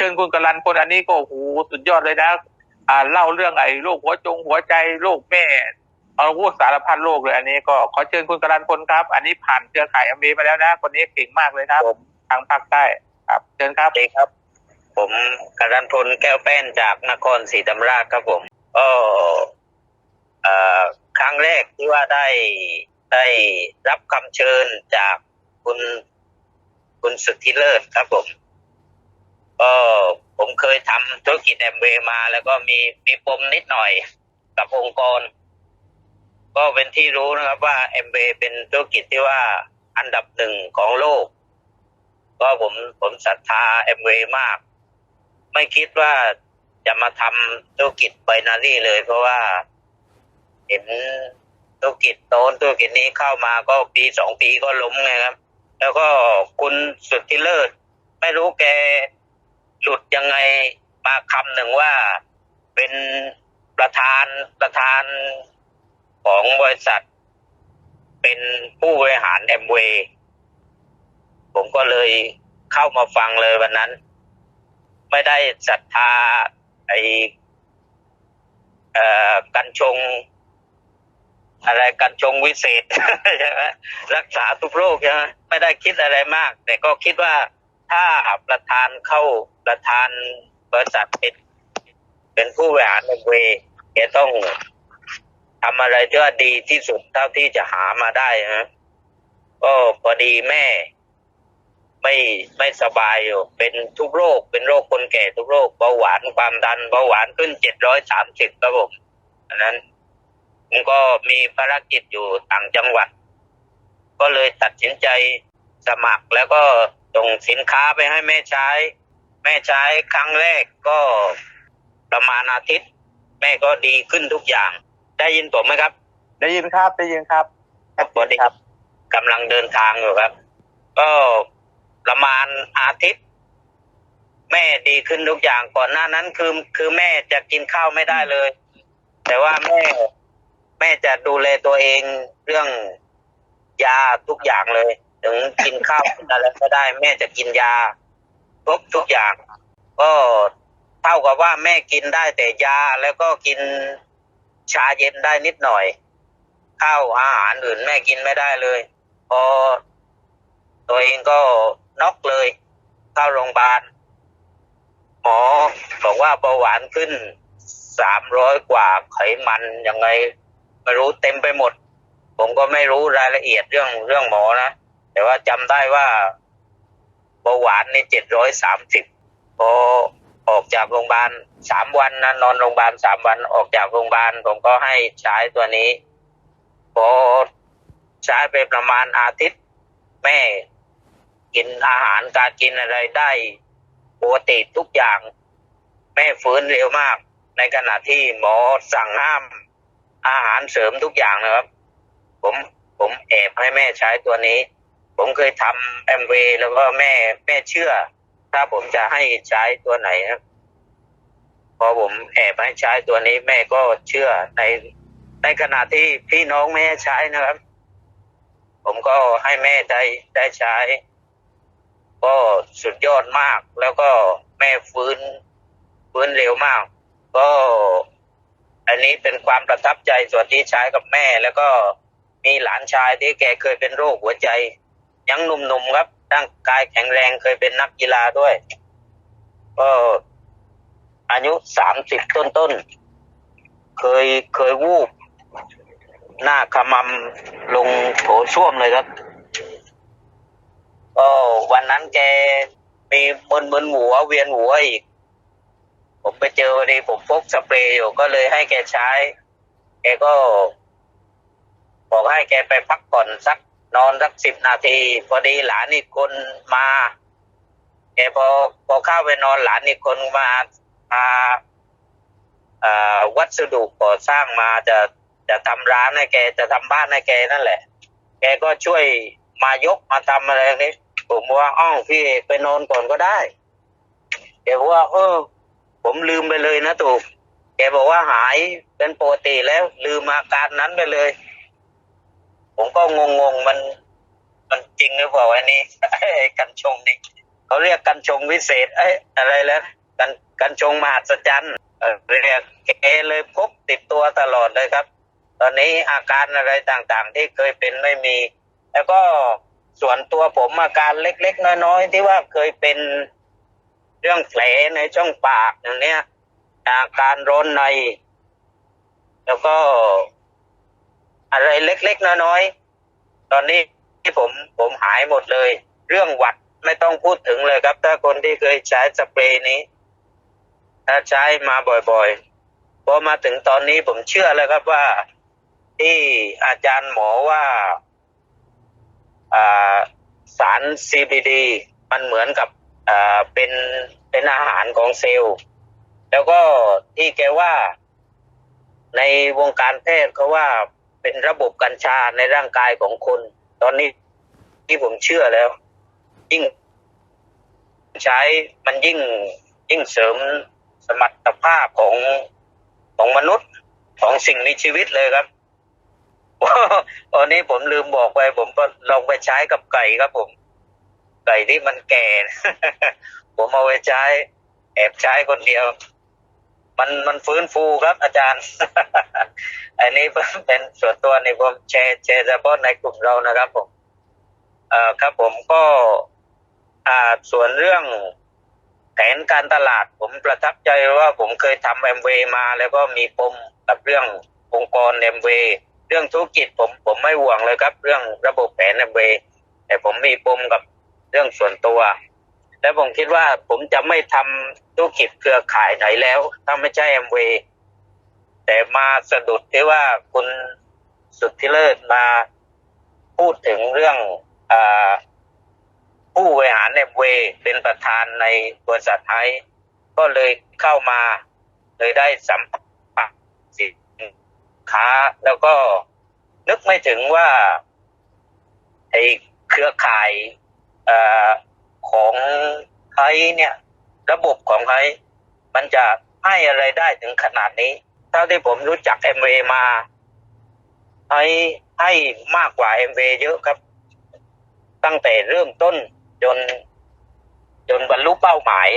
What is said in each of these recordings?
ชิญคุณกรันคนอันนี้ก็โอ้โหสุดยอดเลยนะ อ่าเล่าเรื่องไอ้โรคหัวจงหัวใจโรคแม่เอาพวกสารพัดโรคเลยอันนี้ก็ขอเชิญคุณกรันพลครับ อันนี้ผ่านเครือข่ายอเมมาแล้วนะ คนนี้เก่งมากเลยครับผมทางภาคใต้ครับเชิญครับสวัสดีครับ ผมกรันพลแก้วแป้นจากนครศรีธรรมราชครับผมก็เอ่อครั้งแรกที่ว่าได้ได้รับคำเชิญจากคุณคุณสุทธิเลิศครับผม ก็ผมเคยทำธุรกิจแอมเวย์มา แล้วก็มีมีปมนิดหน่อยกับองค์กร ก็เป็นที่รู้นะครับว่าแอมเวย์เป็นธุรกิจที่ว่าอันดับหนึ่งของโลก ก็ผมผมศรัทธาแอมเวย์มาก ไม่คิดว่าจะมาทำธุรกิจไบนารี่เลย เพราะว่าเห็นธุรกิจโตนธุรกิจนี้เข้ามาก็ปีสองปีก็ล้มไงครับ แล้วก็คุณสุดที่เลิศ ไม่รู้แก หลุดยังไงมาคำหนึ่งว่าเป็นประธานประธานของบริษัท เป็นผู้บริหารแอมเวย์ผมก็เลยเข้ามาฟังเลยวันนั้น ไม่ได้ศรัทธาไอเอ่อกันชง อะไรกันชงวิเศษใช่ไหมรักษาทุกโรคใช่ไหมไม่ได้คิดอะไรมาก แต่ก็คิดว่า ถ้าประธานเข้าประธานบริษัทเป็นเป็นผู้บริหารแอเวย์แกต้องทำอะไรที่ว่าดีที่สุดเท่าที่จะหามาได้นะก็พอดีแม่ ไม่ไม่สบายอยู่ เป็นทุกโรค เป็นโรคคนแก่ทุกโรคเบาหวานความดันเบาหวานขึ้นเจ็ดร้อยสามสิบครับผมอันนั้นผมก็มีภารกิจอยู่ต่างจังหวัด ก็เลยตัดสินใจสมัครแล้วก็ ส่งสินค้าไปให้แม่ใช้ แม่ใช้ครั้งแรกก็ประมาณอาทิตย์ แม่ก็ดีขึ้นทุกอย่าง ได้ยินผมไหมครับ ได้ยินครับได้ยินครับครับสวัสดีครับกำลังเดินทางอยู่ครับ ก็ประมาณอาทิตย์ แม่ดีขึ้นทุกอย่างก่อนหน้านั้นคือคือแม่จะกินข้าวไม่ได้เลย แต่ว่าแม่แม่จะดูแลตัวเองเรื่องยาทุกอย่างเลย ถึงกินข้าวกินอะไรก็ได้แม่จะกินยาครบทุกอย่าง ก็เท่ากับว่าแม่กินได้แต่ยาแล้วก็กินชาเย็นได้นิดหน่อย ข้าวอาหารอื่นแม่กินไม่ได้เลย พอตัวเองก็น็อกเลย เข้าโรงพยาบาลหมอบอกว่าเบาหวานขึ้นสามร้อยกว่าไขมันยังไงไม่รู้เต็มไปหมด ผมก็ไม่รู้รายละเอียดเรื่องเรื่องหมอนะ แต่ว่าจำได้ว่าเบาหวานในเจ็ดร้อยสามสิบพอออกจากโรงพยาบาลสามวันนะนอนโรงพยาบาลสามวันออกจากโรงพยาบาลผมก็ให้ใช้ตัวนี้พอใช้ไปประมาณอาทิตย์ แม่กินอาหารการกินอะไรได้ปกติทุกอย่าง แม่ฟื้นเร็วมาก ในขณะที่หมอสั่งห้าม อาหารเสริมทุกอย่างนะครับ ผมผมแอบให้แม่ใช้ตัวนี้ ผมเคยทำแอมเวย์แล้วก็แม่แม่เชื่อ ถ้าผมจะให้ใช้ตัวไหนนะพอผมแอบให้ใช้ตัวนี้แม่ก็เชื่อในในขณะที่พี่น้องแม่ใช้นะครับ ผมก็ให้แม่ได้ได้ใช้ ก็สุดยอดมาก แล้วก็แม่ฟื้นฟื้นเร็วมาก ก็อันนี้เป็นความประทับใจส่วนที่ใช้กับแม่ แล้วก็มีหลานชายที่แกเคยเป็นโรคหัวใจ ยังหนุ่มๆครับร่างกายแข็งแรงเคยเป็นนักกีฬาด้วย ก็อายุสามสิบต้นๆ เคยเคยวูบ หน้าขมำลงโถส้วมเลยครับ ก็วันนั้นแกมีมึนมึนๆหัวเวียนหัวอีก ผมไปเจอพอดีผมพกสเปรย์อยู่ก็เลยให้แกใช้ แกก็ บอกให้แกไปพักผ่อนสัก นอนสักสิบนาที พอดีหลานอีกคนมาแกพอพอเข้าไปนอนหลานอีกคนมาพาวัสดุก่อสร้างมาจะจะทำร้านให้แกจะทำบ้านให้แกนั่นแหละ แกก็ช่วยมายกมาทำอะไรนี่ผมว่าอ้าวพี่เอกไปนอนก่อนก็ได้แกบอกว่า เออ ผมลืมไปเลยนะตูกแกบอกว่าหายเป็นปกติแล้ว ลืมอาการนั้นไปเลย ผมก็งงงๆมัน มันจริงหรือเปล่าอันนี้กันชงนี่เขาเรียกกันชงวิเศษ เอ้อะไรแล้วกันกันชงมหัศจรรย์เรียกแกเลยพกติดตัวตลอดเลยครับ ตอนนี้อาการอะไรต่างๆ ที่เคยเป็นไม่มี แล้วก็ส่วนตัวผมอาการเล็กๆน้อยๆที่ว่าเคยเป็นเรื่องแผลในช่องปากอย่างเนี้ยอาการร้อนใน แล้วก็ ล็กๆน้อยๆตอนนี้ที่ผมผมหายหมดเลย เรื่องหวัดไม่ต้องพูดถึงเลยครับ ถ้าคนที่เคยใช้สเปรย์นี้ ถ้าใช้มาบ่อยๆพอมาถึงตอนนี้ผมเชื่อเลยครับว่า ที่อาจารย์หมอว่าสาร CBD มันเหมือนกับเป็นเป็นอาหารของเซลล์ แล้วก็ที่แกว่าในวงการแพทย์เขาว่า เป็นระบบกัญชาในร่างกายของคน ตอนนี้ที่ผมเชื่อแล้ว ยิ่งใช้มันยิ่งยิ่งเสริมสมรรถภาพของของมนุษย์ของสิ่งมีชีวิตเลยครับตอนนี้ผมลืมบอกไปผมก็ลองไปใช้กับไก่ครับผม ไก่ที่มันแก่ ผมเอาไปใช้ แอบใช้คนเดียว มันมันฟื้นฟูครับอาจารย์ อันนี้เป็นส่วนตัวในผมแชร์แชร์เฉพาะในกลุ่มเรานะครับผมเอ่อครับผมก็อ่าส่วนเรื่องแผนการตลาด ผมประทับใจว่าผมเคยทำแอมเวมา แล้วก็มีปมกับเรื่ององค์กรแอมเวเรื่องธุรกิจผมผมไม่ห่วงเลยครับ เรื่องระบบแผนแอมเวแต่ผมมีปมกับเรื่องส่วนตัว และผมคิดว่าผมจะไม่ทำธุรกิจเครือข่ายไหนแล้ว ถ้าไม่ใช่แอมเวแต่มาสะดุดที่ว่าคุณสุดที่เลิศมาพูดถึงเรื่องอผู้บริหารแอมเวเป็นประธานในบริษัทไทยก็เลยเข้ามาเลยได้สัมผัสสินค้า แล้วก็นึกไม่ถึงว่าไอ้เครือข่ายอ ของไทยเนี่ย ระบบของไทยมันจะให้อะไรได้ถึงขนาดนี้เท่าที่ผมรู้จักเอ็มเมาให้ให้มากกว่าเอ็มเยอะครับ ตั้งแต่เริ่มต้นจน จนบรรลุเป้าหมาย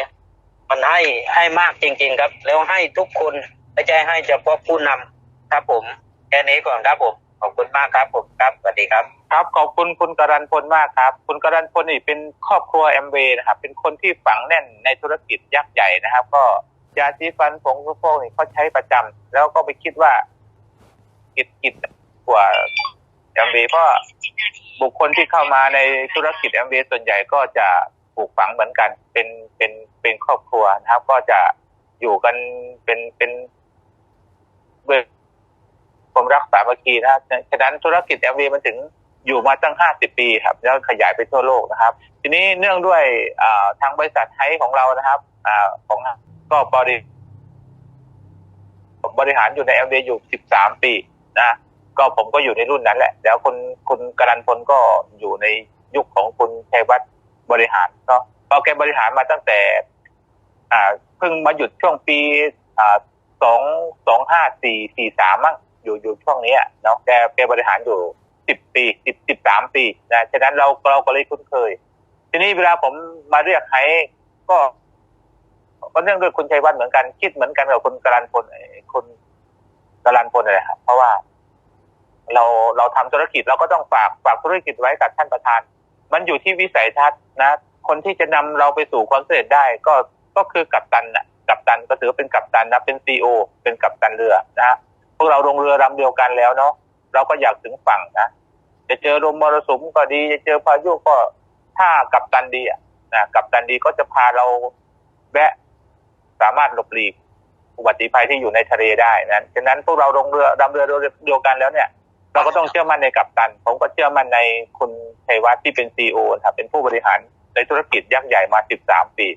มันให้ให้มากจริง ๆ ครับ แล้วให้ทุกคนไม่ใช่ให้เฉพาะผู้นำครับผม แค่นี้ก่อนครับผม ขอบคุณมากครับผมครับสวัสดีครับ ครับขอบคุณคุณกรันพลมากครับ คุณกรันพลนี่เป็นครอบครัวแอมเวย์นะครับ เป็นคนที่ฝังแน่นในธุรกิจยักษ์ใหญ่นะครับ ก็ยาสีฟันผงซักฟอกนี่เขาใช้ประจำแล้วก็ไปคิดว่ากิจกิจกว่าแอมเวย์เพราะบุคคลที่เข้ามาในธุรกิจแอมเวย์ส่วนใหญ่ก็จะปลูกฝังเหมือนกัน เป็นเป็นเป็นครอบครัวนะครับ ก็จะอยู่กันเป็นเป็นด้วย ความรักสามัคคีนะครับฉะนั้นธุรกิจแอมเวย์มันถึงอยู่มาตั้งห้าสิบปีครับ แล้วขยายไปทั่วโลกนะครับ ทีนี้เนื่องด้วยทางบริษัทไทยของเรานะครับอของก็บริบริหารอยู่ใน l ออยู่สิบสามปีนะก็ผมก็อยู่ในรุ่นนั้นแหละ แล้วคุณคุณกรันพลก็อยู่ในยุคของคุณชัยวัฒน์บริหารเนาะก็แกบริหารมาตั้งแต่ อ่าเพิ่งมาหยุดช่วงปีอ่าสองสองห้าสี่สี่สามมั้ง อยู่อยู่ช่วงนี้เนาะแกแกบริหารอยู่สิบปีสิบสิบสามปีนะฉะนั้นเราเราก็เลยคุ้นเคย ทีนี้เวลาผมมาเรียกใครก็ก็เนื่องด้วยคุณชัยวัฒน์เหมือนกันคิดเหมือนกันกับคุณกรันพลคุณกรันพลเลยครับเพราะว่า เราเราทำธุรกิจเราก็ต้องฝากฝากธุรกิจไว้กับท่านประธาน มันอยู่ที่วิสัยทัศน์นะ คนที่จะนำเราไปสู่ความสำเร็จได้ ก็ก็คือกัปตันน่ะกัปตันก็ถือว่าเป็นกัปตันนะเป็นซีโอเป็นกัปตันเรือนะ วกเราลงเรือลำเดียวกันแล้วเนาะเราก็อยากถึงฝั่งนะจะเจอลมมรสุมก็ดี จะเจอพายุก็ถ้ากับตันดีอะนะกับตันดีก็จะพาเราแวะสามารถหลบหลีกอุบัติภัยที่อยู่ในทะเลได้นะฉะนั้นพวกเราลงเรือดำเรือเดียวกันแล้วเนี่ย เราก็ต้องเชื่อมั่นในกัปตัน ผมก็เชื่อมั่นในคุณชัยวัฒน์ที่เป็นซีอโอครับเป็นผู้บริหารในธุรกิจยักษ์ใหญ่มา 13 ปี